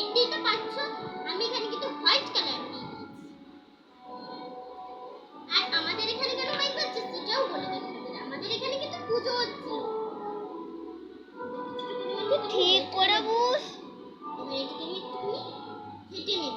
দেখতেই তো পাচ্ছ আমি এখানে কিন্তু হোয়াইট কালার নিয়েছি। আর আমাদের এখানে কেন মাইক হচ্ছে সেটাও বলে দিচ্ছি আমাদের এখানে কিন্তু পুজো হচ্ছে ঠিক করে বুঝ এবার এটাকে আমি একটু কেটে নেব।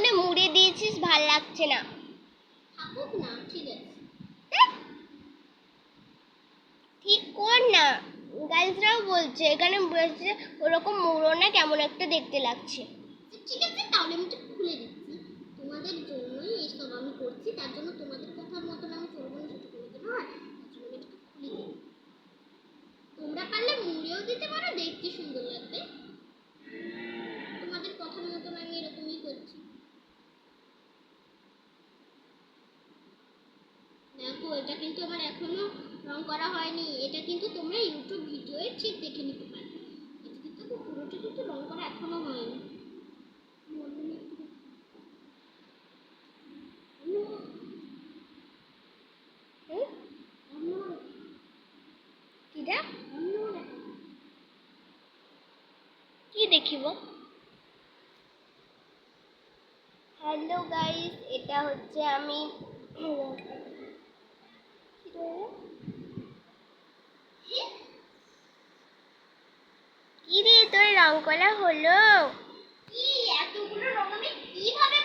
ওখানে মুড়ে দিয়েছিস ভালো লাগছে না। থাকুক না ঠিক আছে। ঠিক কর না। গার্লসরাও বলছে এখানে বলছে ওরকম মুড়ো না কেমন একটা দেখতে লাগছে। ঠিক আছে তাহলে আমি একটু খুলে দিচ্ছি তোমাদের জন্যই এইসব আমি করছি তার জন্য তোমাদের কথার মতন আমি চলবো না সেটা করে দেবো হয় তোমরা পারলে মুড়েও দিতে পারো দেখতে সুন্দর লাগবে তোমাদের কথার মতন আমি এরকমই করছি দেখো, এটা কিন্তু আমার এখনও রং করা হয়নি। এটা কিন্তু তোমরা ইউটিউব ভিডিওয়ে ঠিক দেখে নিতে পারো। এটা কিন্তু পুরোটা কিন্তু রং করা এখনও হয়নি। কি দেখিব? হ্যালো গাইস এটা হচ্ছে আমি কি রে তোর রং করা হলো? কি এতগুলো রং আমি কীভাবে